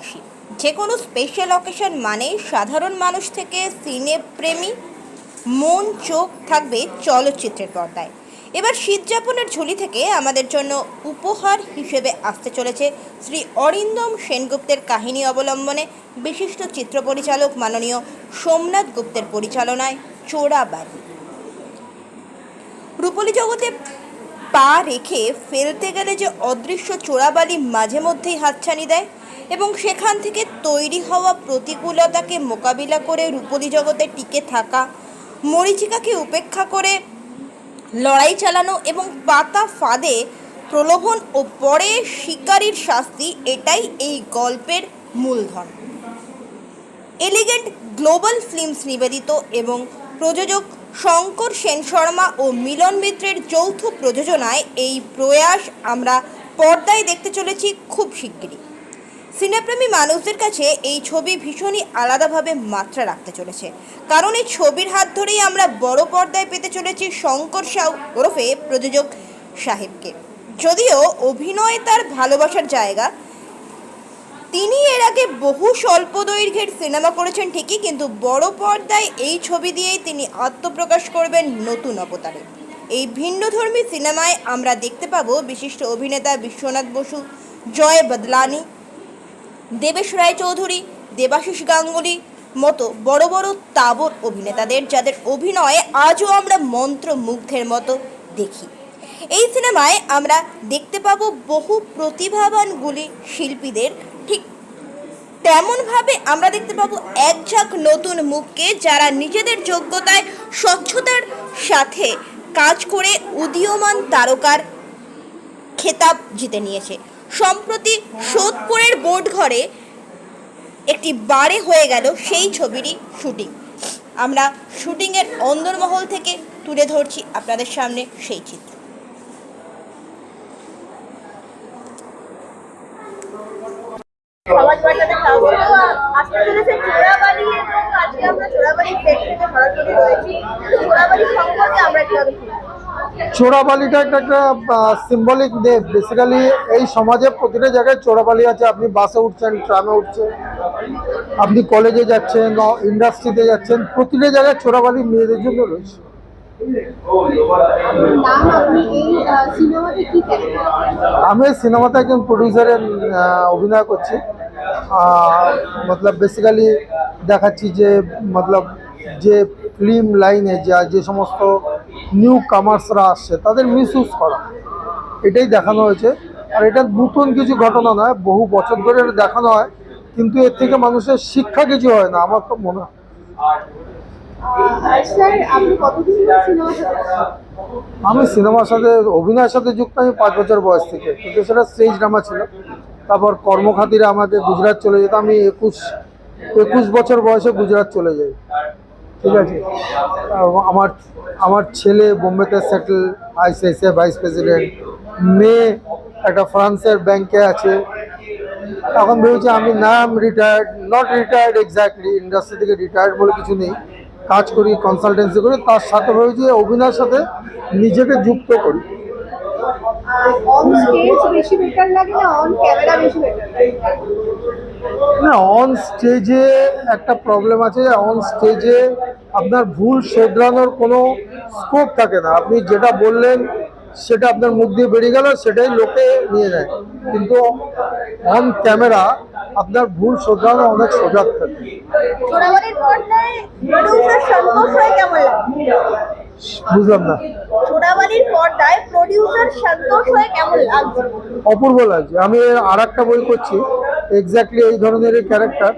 ভালোবাসি যে কোনো স্পেশাল অকেশন মানেই সাধারণ মানুষ থেকে সিনে প্রেমী, মন, চোখ থাকবে চলচ্চিত্রের পর্দায়। এবার শীতযাপনের ঝুলি থেকে আমাদের জন্য উপহার হিসেবে আসতে চলেছে শ্রী অরিন্দম সেনগুপ্তের কাহিনী অবলম্বনে বিশিষ্ট চিত্র পরিচালক মাননীয় সোমনাথ গুপ্তের পরিচালনায় চোরাবাড়ি রূপলী জগতে পা রেখে ফেলতে গেলে যে অদৃশ্য চোরাবালি মাঝে মধ্যেই হাতছানি দেয় এবং সেখান থেকে তৈরি হওয়া প্রতিকূলতাকে মোকাবিলা করে রূপলী জগতে টিকে থাকা, মরিচিকাকে উপেক্ষা করে লড়াই চালানো এবং পাতা ফাঁদে প্রলোভন ও পরে শিকারীর শাস্তি, এটাই এই গল্পের মূলধন। এলিগেন্ট গ্লোবাল ফিল্মস নিবেদিত এবং প্রযোজক শঙ্কর সেন শর্মা ও মিলন মিত্রের যৌথ প্রযোজনায় এই প্রয়াস আমরা পর্দায় দেখতে চলেছি খুব শিগগিরই। সিনেপ্রেমী মানুষদের কাছে এই ছবি ভীষণই আলাদাভাবে মাত্রা রাখতে চলেছে। কারণ এই ছবির হাত ধরেই আমরা বড় পর্দায় পেতে চলেছি শঙ্কর সাউ ওরফে প্রযোজক সাহেবকে। যদিও অভিনয় তার ভালোবাসার জায়গা, তিনি এর আগে বহু স্বল্প দৈর্ঘ্যের সিনেমা করেছেন ঠিকই, কিন্তু বড় পর্দায় এই ছবি দিয়েই তিনি আত্মপ্রকাশ করবেন নতুন অবতারে। এই ভিন্নধর্মী সিনেমায় আমরা দেখতে পাবো বিশিষ্ট অভিনেতা বিশ্বনাথ বসু, জয় বদলানি দেবেশ রায় চৌধুরী দেবাশিস গাঙ্গুলি মতো বড় বড় তাবর অভিনেতাদের যাদের অভিনয়ে আজও আমরা মন্ত্রমুগ্ধের মতো দেখি। এই সিনেমায় আমরা দেখতে পাবো বহু প্রতিভাবানগুলি শিল্পীদের। ঠিক তেমনভাবে আমরা দেখতে পাবো এক ঝাঁক নতুন মুখকে যারা নিজেদের যোগ্যতায়, স্বচ্ছতার সাথে কাজ করে উদীয়মান তারকার খেতাব জিতে নিয়েছে। সম্প্রতি সোদপুরের বোর্ড ঘরে একটি বারে হয়ে গেল সেই ছবিরই শুটিং। আমরা শুটিংয়ের অন্দরমহল থেকে তুলে ধরছি আপনাদের সামনে সেই চিত্র। চোরাবাড়ি আমরা সরাসরি রয়েছি চোরাবাড়ি সম্পর্কে আমরা চোরাবালিটা একটা একটা সিম্বলিক ডে বেসিক্যালি এই সমাজে প্রতিটা জায়গায় চোরাবালি আছে। আপনি বাসে উঠছেন ট্রামে উঠছেন আপনি কলেজে যাচ্ছেন ইন্ডাস্ট্রিতে যাচ্ছেন প্রতিটা জায়গায় চোরাবালি মেয়েদের জন্য রয়েছে। আমি সিনেমাতে একজন প্রডিউসারের অভিনয় করছি। মতলব বেসিক্যালি দেখাচ্ছি যে মতলব যে ফিল্ম লাইনে যা যে সমস্ত নিউ কামার্সরা আসছে, তাদের মিসইউজ করা। এটাই দেখানো হয়েছে। আর এটা নতুন কিছু ঘটনা নয়, বহু বছর ধরে এটা দেখানো হয়, কিন্তু এর থেকে মানুষের শিক্ষা কিছু হয় না, আমার তো মনে হয়। আমি সিনেমার সাথে, অভিনয়ের সাথে যুক্ত, আমি পাঁচ বছর বয়স থেকে, কিন্তু সেটা স্টেজ ড্রামা ছিল। তারপর কর্মখাতিরে আমাকে গুজরাট চলে যেত, আমি একুশ একুশ বছর বয়সে গুজরাট চলে যাই। ঠিক আছে? আমার আমার ছেলে বোম্বেতে সেটেল আইসিআইসিআই ভাইস প্রেসিডেন্ট মেয়ে একটা ফ্রান্সের ব্যাংকে আছে। তখন ভেবেছি আমি নাম retired not retired exactly industry থেকে রিটায়ার্ড বলে কিছু নেই। কাজ করি কনসালটেন্সি করি। তার সাথে ভেবেছি অভিনয়ের সাথে নিজেকে যুক্ত করি। অন স্টেজ বেশি বেটার লাগে না? অন ক্যামেরা বেশি বেটার না অন স্টেজে একটা প্রবলেম আছে যে অন স্টেজে আপনার ভুল শোধরানোর কোনো স্কোপ থাকে না। আপনি যেটা বললেন সেটা আপনার মুখ দিয়ে বেরিয়ে গেল সেটাই লোকে নিয়ে নেয়। কিন্তু অন ক্যামেরা আপনার ভুল শোধরানো অনেক সজাগ থাকে। বুঝলাম না। অপূর্ব লাগছে। আমি আর একটা বই করছি। এক্স্যাক্টলি এই ধরনের ক্যারেক্টার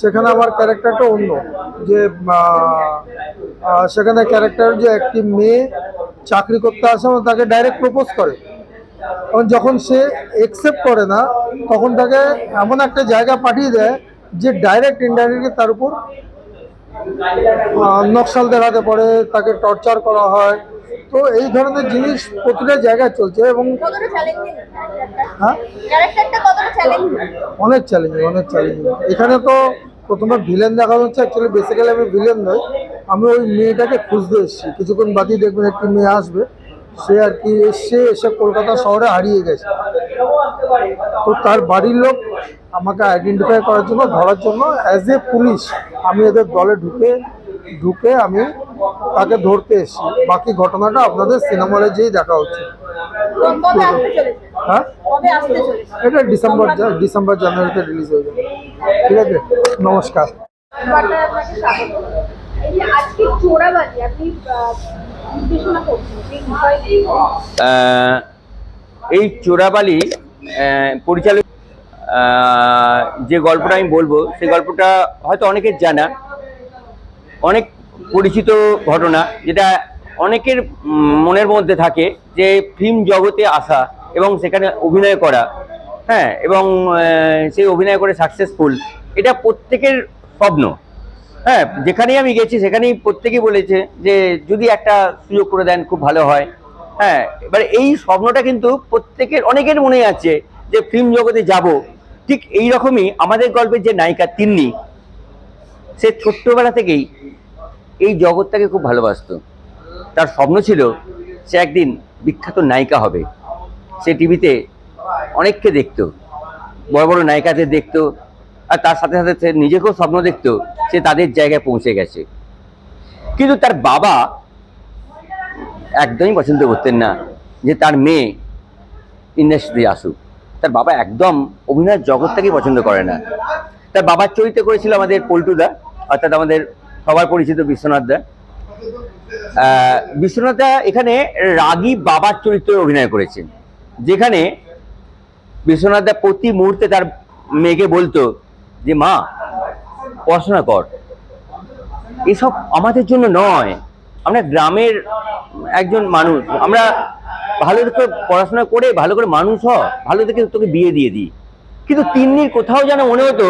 সেখানে আমার ক্যারেক্টারটা অন্য। যে সেখানে ক্যারেক্টার যে একটি মেয়ে চাকরি করতে আসে এবং তাকে ডাইরেক্ট প্রপোজ করে। এবং যখন সে একসেপ্ট করে না, তখন তাকে এমন একটা জায়গা পাঠিয়ে দেয় যে ডাইরেক্ট ইনডাইরেক্টলি তার উপর নকশাল দেখাতে পারে তাকে টর্চার করা হয়। তো এই ধরনের জিনিস প্রতিটা জায়গায় চলছে এবং হ্যাঁ? অনেক চ্যালেঞ্জিং অনেক চ্যালেঞ্জিং এখানে তো প্রথমে ভিলেন দেখানো হচ্ছে অ্যাকচুয়ালি বেসিক্যালি আমি ভিলেন নই। আমি ওই মেয়েটাকে খুঁজতে এসেছি। কিছুক্ষণ বাদেই দেখবেন একটি মেয়ে আসবে। সে আর কি এসে এসে কলকাতা শহরে হারিয়ে গেছে। তো তার বাড়ির লোক আমাকে আইডেন্টিফাই করার জন্য ধরার জন্য অ্যাজ এ পুলিশ আমি এদের দলে ঢুকে ঢুকে আমি তাকে ধরতে এসেছি। বাকি ঘটনাটা আপনাদের সিনেমা হলে যেই দেখা হচ্ছে। হ্যাঁ? এটা ডিসেম্বর ডিসেম্বর জানুয়ারিতে রিলিজ হয়ে যাবে। ঠিক আছে? নমস্কার। এই চোরাবালি পরিচালক যে গল্পটা আমি বলব সেই গল্পটা হয়তো অনেকের জানা অনেক পরিচিত ঘটনা যেটা অনেকের মনের মধ্যে থাকে যে ফিল্ম জগতে আসা এবং সেখানে অভিনয় করা হ্যাঁ এবং সেই অভিনয় করে সাকসেসফুল এটা প্রত্যেকের স্বপ্ন। হ্যাঁ যেখানেই আমি গেছি সেখানেই প্রত্যেকেই বলেছে যে যদি একটা সুযোগ করে দেন খুব ভালো হয়। হ্যাঁ এবার এই স্বপ্নটা কিন্তু প্রত্যেকের, অনেকের মনে আছে যে ফিল্ম জগতে যাব। ঠিক এই রকমই আমাদের গল্পের যে নায়িকা তিন্নি সে ছোট্টবেলা থেকেই এই জগৎটাকে খুব ভালোবাসতো। তার স্বপ্ন ছিল সে একদিন বিখ্যাত নায়িকা হবে। সে টিভিতে অনেককে দেখত, বড় বড় নায়িকাদের দেখতো, আর তার সাথে সাথে সে নিজেকেও স্বপ্ন দেখতো সে তাদের জায়গায় পৌঁছে গেছে। কিন্তু তার বাবা একদমই পছন্দ করতেন না যে তার মেয়ে ইন্ডাস্ট্রিতে আসুক। তার বাবা একদম অভিনয়ের জগৎটাকেই পছন্দ করে না। তার বাবার চরিত্র করেছিল আমাদের পল্টুদা। অর্থাৎ আমাদের সবার পরিচিত বিশ্বনাথ দা। বিশ্বনাথ দা এখানে রাগী বাবার চরিত্রে অভিনয় করেছেন। যেখানে বিশ্বনাথ দা প্রতি মুহূর্তে তার মেয়েকে বলতো যে, মা, পড়াশোনা কর। এসব আমাদের জন্য নয়। আমরা গ্রামের একজন মানুষ। আমরা ভালো করে পড়াশোনা করে ভালো করে মানুষ হ। ভালো থেকে তোকে বিয়ে দিয়ে দিই। কিন্তু তিন্নির কোথাও যেন মনে হতো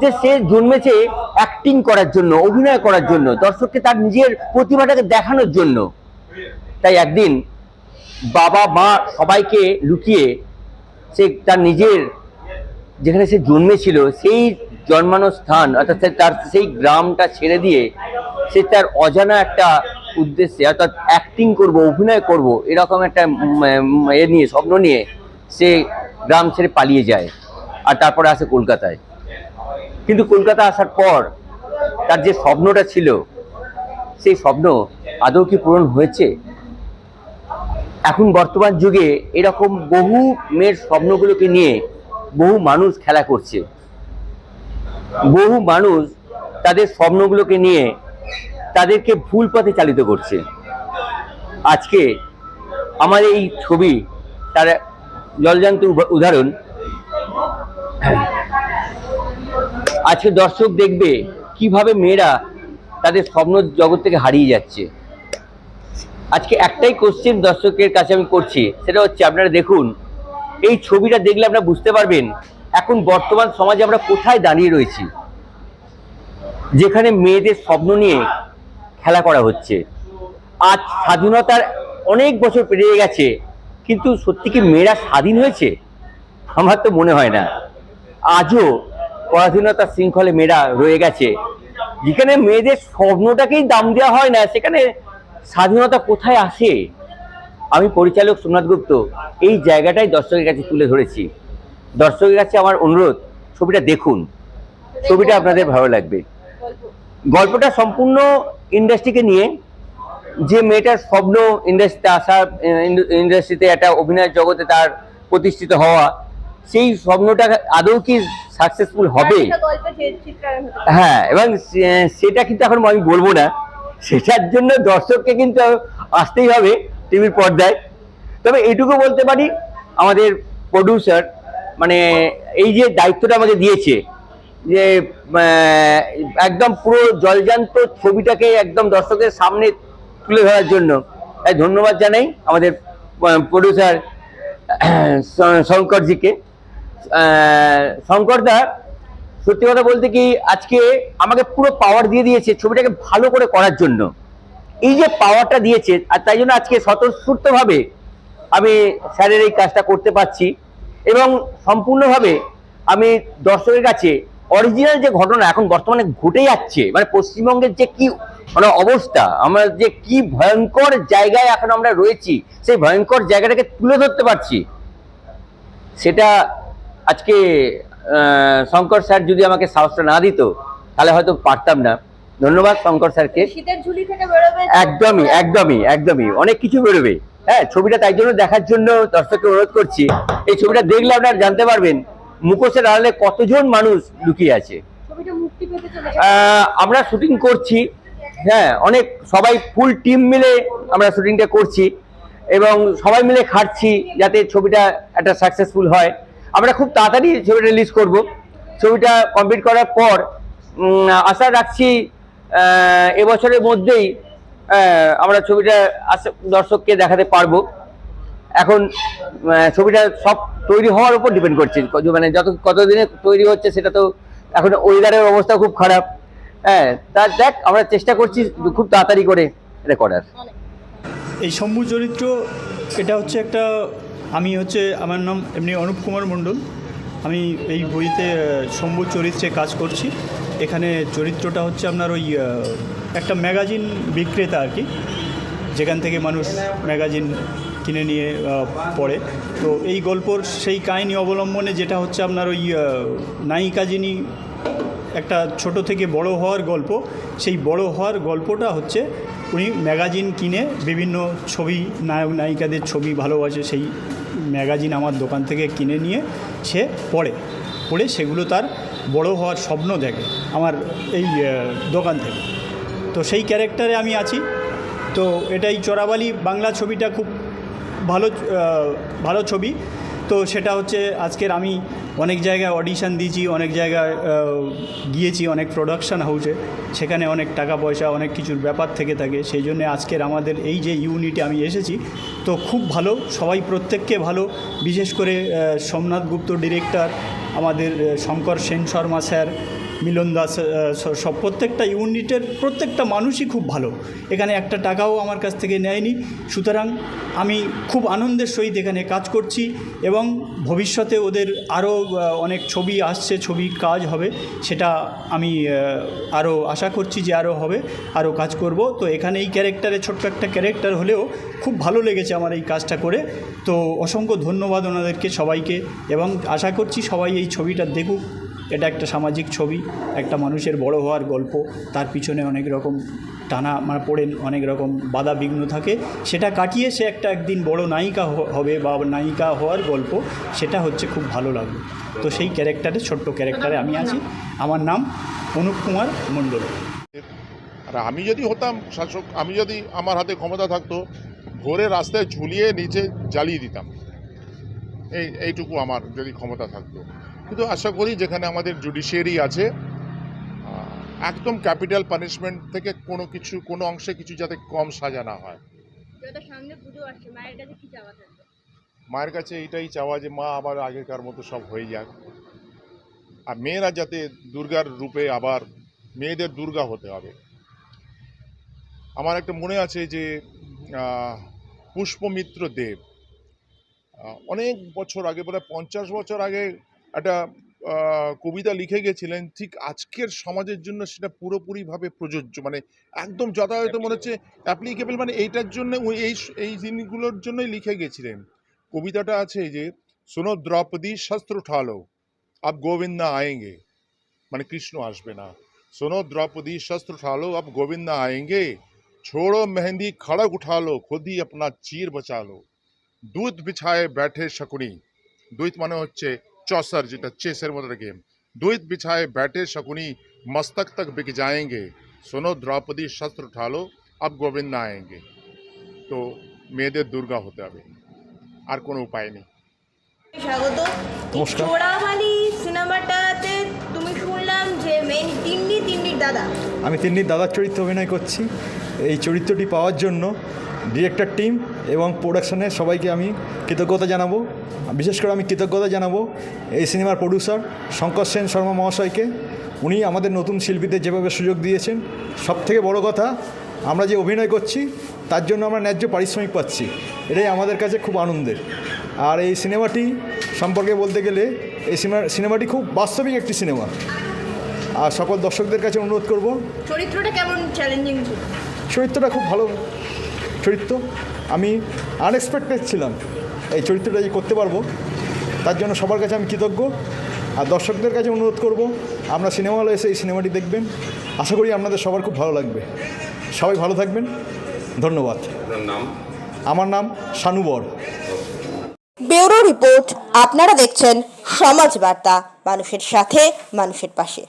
যে সে জন্মেছে অ্যাক্টিং করার জন্য, অভিনয় করার জন্য, দর্শককে তার নিজের প্রতিভাটাকে দেখানোর জন্য। তাই একদিন বাবা, মা সবাইকে লুকিয়ে সে তার নিজের যেখানে সে জন্মেছিল, সেই জন্মানো স্থান, অর্থাৎ তার সেই গ্রামটা ছেড়ে দিয়ে সে তার অজানা একটা উদ্দেশ্যে, অর্থাৎ অ্যাক্টিং করব, অভিনয় করব, এরকম একটা এ নিয়ে, স্বপ্ন নিয়ে সে গ্রাম ছেড়ে পালিয়ে যায়। আর তারপরে আসে কলকাতায়। কিন্তু কলকাতা আসার পর তার যে স্বপ্নটা ছিল, সেই স্বপ্ন আদৌ কি পূরণ হয়েছে? এখন বর্তমান যুগে এরকম বহু মেয়ের স্বপ্নগুলোকে নিয়ে বহু মানুষ খেলা করছে। বহু মানুষ তাদের স্বপ্নগুলোকে নিয়ে তাদেরকে ভুল পথে চালিত করছে। আজকে আমার এই ছবি, তার জলজান্ত উদাহরণ আজকে দর্শক দেখবে কীভাবে মেয়েরা তাদের স্বপ্ন জগৎ থেকে হারিয়ে যাচ্ছে। আজকে একটাই কোশ্চেন দর্শকের কাছে আমি করছি, সেটা হচ্ছে আপনারা দেখুন, এই ছবিটা দেখলে আপনারা বুঝতে পারবেন, এখন বর্তমান সমাজে আমরা কোথায় দাঁড়িয়ে রয়েছি। যেখানে মেয়েদের স্বপ্ন নিয়ে খেলা করা হচ্ছে। আজ স্বাধীনতার অনেক বছর পেরিয়ে গেছে, কিন্তু সত্যি কি মেয়েরা স্বাধীন হয়েছে? আমার তো মনে হয় না। আজও পরাধীনতার শৃঙ্খলে মেয়েরা রয়ে গেছে। যেখানে মেয়েদের স্বপ্নটাকেই দাম দেওয়া হয় না, সেখানে স্বাধীনতা কোথায় আসে? আমি পরিচালক সোমনাথ গুপ্ত, এই জায়গাটাই দর্শকের কাছে তুলে ধরেছি। দর্শকের কাছে আমার অনুরোধ, ছবিটা দেখুন। ছবিটা আপনাদের ভালো লাগবে। গল্পটা সম্পূর্ণ ইন্ডাস্ট্রিকে নিয়ে, যে মেয়েটার স্বপ্ন ইন্ডাস্ট্রিতে আসা ইন্ডাস্ট্রিতে একটা অভিনয় জগতে তার প্রতিষ্ঠিত হওয়া, সেই স্বপ্নটা আদৌ কি সাকসেসফুল হবে। হ্যাঁ এবং সেটা কিন্তু এখন আমি বলব না। সেটার জন্য দর্শককে কিন্তু আসতেই হবে টিভির পর্দায়। তবে এইটুকু বলতে পারি আমাদের প্রডিউসার মানে এই যে দায়িত্বটা আমাকে দিয়েছে যে একদম পুরো জলজান্ত ছবিটাকে একদম দর্শকের সামনে তুলে ধরার জন্য তাই ধন্যবাদ জানাই আমাদের প্রডিউসার শঙ্করজিকে। শঙ্করদা, সত্যি কথা বলতে কি, আজকে আমাকে পুরো পাওয়ার দিয়ে দিয়েছে ছবিটাকে ভালো করে করার জন্য। এই যে পাওয়ারটা দিয়েছে, আর তাই জন্য আজকে স্বতঃস্ফূর্তভাবে আমি স্যারের এই কাজটা করতে পারছি। এবং সম্পূর্ণভাবে আমি দর্শকের কাছে অরিজিনাল যে ঘটনা এখন বর্তমানে ঘটে যাচ্ছে মানে পশ্চিমবঙ্গের যে কি মানে অবস্থা, আমরা যে কি ভয়ঙ্কর জায়গায় এখন আমরা রয়েছি, সেই ভয়ঙ্কর জায়গাটাকে তুলে ধরতে পারছি। সেটা আজকে শঙ্কর স্যার যদি আমাকে সাহসটা না দিত তাহলে হয়তো পারতাম না। ধন্যবাদ শঙ্কর স্যারকে। একদমই একদমই একদমই। অনেক কিছু বেরোবে। হ্যাঁ ছবিটা তাই জন্য দেখার জন্য দর্শককে অনুরোধ করছি। এই ছবিটা দেখলে আপনারা জানতে পারবেন মুখোশের আড়ালে কতজন মানুষ লুকিয়ে আছে। আমরা শুটিং করছি। হ্যাঁ অনেক সবাই ফুল টিম মিলে আমরা শুটিংটা করছি। এবং সবাই মিলে খাটছি যাতে ছবিটা একটা সাকসেসফুল হয়। আমরা খুব তাড়াতাড়ি ছবিটা রিলিজ করব। ছবিটা কমপ্লিট করার পর আশা রাখছি এবছরের মধ্যেই আমরা ছবিটা দর্শককে দেখাতে পারব। এখন ছবিটা সব তৈরি হওয়ার উপর ডিপেন্ড করছে। মানে যত, কতদিনে তৈরি হচ্ছে সেটা তো এখন ওয়েদারের অবস্থা খুব খারাপ। হ্যাঁ তা দেখ, আমরা চেষ্টা করছি খুব তাড়াতাড়ি করে এটা করার এই শম্ভু চরিত্র, এটা হচ্ছে একটা আমি হচ্ছে, আমার নাম এমনি অনুপ কুমার মণ্ডল। আমি এই বইতে শম্ভু চরিত্রে কাজ করছি। এখানে চরিত্রটা হচ্ছে আপনার ওই একটা ম্যাগাজিন বিক্রেতা আর কি। যেখান থেকে মানুষ ম্যাগাজিন কিনে নিয়ে পড়ে। তো এই গল্পর সেই কাহিনী অবলম্বনে যেটা হচ্ছে আপনার ওই নায়িকা যিনি, একটা ছোট থেকে বড় হওয়ার গল্প, সেই বড় হওয়ার গল্পটা হচ্ছে উনি ম্যাগাজিন কিনে বিভিন্ন ছবি, নায়ক, নায়িকাদের ছবি ভালোবাসে সেই ম্যাগাজিন আমার দোকান থেকে কিনে নিয়ে সে পড়ে। পড়ে সেগুলো তার বড় হওয়ার স্বপ্ন দেখে আমার এই দোকান থেকে। তো সেই ক্যারেক্টারে আমি আছি। তো এটাই চোরাবালি, বাংলা ছবিটা খুব ভালো ভালো ছবি। তো সেটা হচ্ছে আজকের আমি অনেক জায়গায় অডিশান দিয়েছি, অনেক জায়গায় গিয়েছি, অনেক প্রোডাকশান হাউসে সেখানে অনেক টাকা পয়সা, অনেক কিছুর ব্যাপার থেকে থাকে। সেই জন্য আজকের আমাদের এই যে ইউনিটে আমি এসেছি, তো খুব ভালো, সবাই প্রত্যেককে ভালো। বিশেষ করে সোমনাথ গুপ্ত ডিরেক্টর আমাদের শঙ্কর সেন শর্মা স্যার মিলন দাস সব প্রত্যেকটা ইউনিটের প্রত্যেকটা মানুষই খুব ভালো। এখানে একটা টাকাও আমার কাছ থেকে নেয়নি। সুতরাং আমি খুব আনন্দের সহিত এখানে কাজ করছি এবং ভবিষ্যতে ওদের আরও অনেক ছবি আসছে, ছবি কাজ হবে, সেটা আমি আরও আশা করছি যে আরও হবে, আরও কাজ করব। তো এখানে এই ক্যারেক্টারে ছোট্ট একটা ক্যারেক্টার হলেও খুব ভালো লেগেছে আমার এই কাজটা করে। তো অসংখ্য ধন্যবাদ ওনাদেরকে সবাইকে এবং আশা করছি সবাই এই ছবিটা দেখুক। এটা একটা সামাজিক ছবি, একটা মানুষের বড় হওয়ার গল্প, তার পিছনে অনেক রকম টানা মানে পড়েন, অনেক রকম বাধা বিঘ্ন থাকে। সেটা কাটিয়ে সে একটা একদিন বড় নায়িকা হবে বা নায়িকা হওয়ার গল্প, সেটা হচ্ছে খুব ভালো লাগবে তো সেই ক্যারেক্টারে ছোট্ট ক্যারেক্টারে আমি আছি। আমার নাম অনুপ কুমার মণ্ডল। আর আমি যদি হতাম, শাসক, আমি যদি আমার হাতে ক্ষমতা থাকতো ভোরে রাস্তায় ঝুলিয়ে নিচে জ্বালিয়ে দিতাম। এই, এইটুকু আমার যদি ক্ষমতা থাকতো। কিন্তু আশা করি যেখানে আমাদের জুডিশিয়ারি আছে একদম ক্যাপিটাল পানিশমেন্ট থেকে কোনো কিছু কোনো অংশে কিছু যাতে কম সাজা না হয়। কাছে মায়ের কাছে এইটাই চাওয়া যে মা আবার আগেকার মতো সব হয়ে যাক। আর মেয়েরা যাতে দুর্গার রূপে আবার মেয়েদের দুর্গা হতে হবে। আমার একটা মনে আছে যে পুষ্পমিত্র দেব অনেক বছর আগে বলে পঞ্চাশ বছর আগে একটা কবিতা লিখে গেছিলেন, ঠিক আজকের সমাজের জন্য সেটা পুরোপুরিভাবে প্রযোজ্য মানে একদম যথাযথ মনে হচ্ছে অ্যাপ্লিকেবল মানে এইটার জন্য এই এই জিনিসগুলোর জন্যই লিখে গেছিলেন। কবিতাটা আছে যে, শোনো দ্রৌপদী, শাস্ত্র ঠালো আব গোবিন্দ আয়েঙ্গে। মানে কৃষ্ণ আসবে না। শোনো দ্রৌপদী, শাস্ত্র ঠালো আব গোবিন্দ আয়েঙ্গে। ছোড়ো মেহেন্দি, খড়গ উঠালো, খোদি আপনার চির বাঁচালো। দুধ বিছায়ে ব্যাঠে শকুনি। দুইত মানে হচ্ছে চসার যেটা চেসের মতো গেম দুইত বিছায়ে बैठे शकुनी मस्तक तक बिक जाएंगे सुनो द्रौपदी शस्त्र उठा लो अब गोविंद आएंगे তো মেয়েদের দুর্গা হতে হবে আর কোনো উপায় নেই স্বাগত নমস্কার। চোরাবালি সিনেমাটাতে তুমি শুনলাম যে মেন তিন্নি তিন্নির দাদা আমি তিন্নির দাদার চরিত্রে অভিনয় করছি এই চরিত্রটি পাওয়ার জন্য ডিরেক্টর টিম এবং প্রোডাকশনের সবাইকে আমি কৃতজ্ঞতা জানাব। বিশেষ করে আমি কৃতজ্ঞতা জানাব এই সিনেমার প্রডিউসার শঙ্কর সেন শর্মা মহাশয়কে। উনি আমাদের নতুন শিল্পীদের যেভাবে সুযোগ দিয়েছেন সব থেকে বড় কথা আমরা যে অভিনয় করছি তার জন্য আমরা ন্যায্য পারিশ্রমিক পাচ্ছি। এটাই আমাদের কাছে খুব আনন্দের। আর এই সিনেমাটি সম্পর্কে বলতে গেলে এই সিনেমা সিনেমাটি খুব বাস্তবিক একটি সিনেমা। আর সকল দর্শকদের কাছে অনুরোধ করব চরিত্রটা কেমন চ্যালেঞ্জিং চরিত্রটা খুব ভালো চরিত্র আমি আনএক্সপেক্টেড ছিলাম। এই চরিত্রটা যে করতে পারব তার জন্য সবার কাছে আমি কৃতজ্ঞ। আর দর্শকদের কাছে অনুরোধ করব আমরা সিনেমা হলে এসে এই সিনেমাটি দেখবেন। আশা করি আপনাদের সবার খুব ভালো লাগবে। সবাই ভালো থাকবেন। ধন্যবাদ। আমার নাম শানুবর ব্যুরো রিপোর্ট আপনারা দেখছেন সমাজ বার্তা মানুষের সাথে মানুষের পাশে।